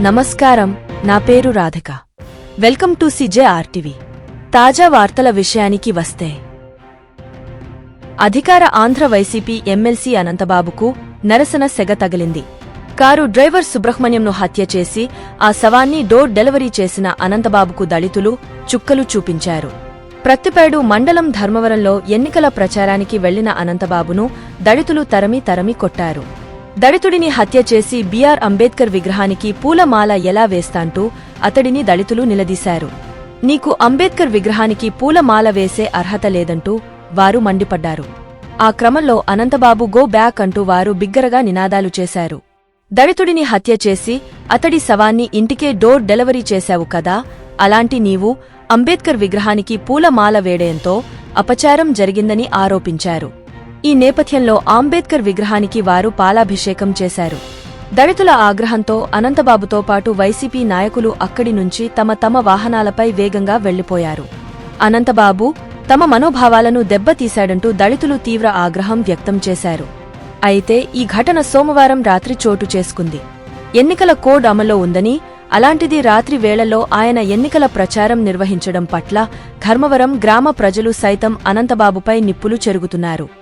నమస్కారం నా పేరు Radhika. Welcome to CJ RTV. తాజా వార్తల విషయానికి వస్తే. అధికార ఆంధ్ర వైసీపీ ఎమ్మెల్సీ అనంతబాబుకు నరసన సెగ తగిలింది. కారు డ్రైవర్ సుబ్రహ్మణ్యంను హత్య చేసి ఆ శవాన్ని డోర్ డెలివరీ చేసిన అనంతబాబుకు దళితులు చుక్కలు చూపించారు. ప్రత్తిపేడు మండలం ధర్మవరంలో ఎన్నికల ప్రచారానికి వెళ్ళిన అనంతబాబును దళితులు తరమి తరమి కొట్టారు. దళితుడిని హత్య చేసి బిఆర్ అంబేద్కర్ విగ్రహానికి పూలమాల ఎలా వేస్తాంటూ అతడిని దళితులు నిలదీశారు. నీకు అంబేద్కర్ విగ్రహానికి పూలమాల వేసే అర్హత లేదంటూ వారు మండిపడ్డారు. ఆ క్రమంలో అనంతబాబు గో బ్యాక్ అంటూ వారు బిగ్గరగా నినాదాలు చేశారు. దళితుడిని హత్య చేసి అతడి శవాన్ని ఇంటికే డోర్ డెలివరీ చేశావు కదా అలాంటి నీవు అంబేద్కర్ విగ్రహానికి పూలమాల వేడేంతో అపచారం జరిగిందని ఆరోపించారు. ఈ నేపథ్యంలో అంబేద్కర్ విగ్రహానికి వారు పాలాభిషేకం చేశారు. దళితుల ఆగ్రహంతో అనంతబాబుతో పాటు వైసీపీ నాయకులు అక్కడి నుంచి తమ తమ వాహనాలపై వేగంగా వెళ్ళిపోయారు అనంతబాబు తమ మనోభావాలను దెబ్బతీశాడంటూ దళితులు తీవ్ర ఆగ్రహం వ్యక్తం చేశారు. అయితే ఈ ఘటన సోమవారం రాత్రి చోటు చేసుకుంది. ఎన్నికల కోడ్ అమలో ఉందని అలాంటిది రాత్రి వేళల్లో ఆయన ఎన్నికల ప్రచారం నిర్వహించడం పట్ల ధర్మవరం గ్రామ ప్రజలు సైతం అనంతబాబుపై నిప్పులు చెరుగుతున్నారు.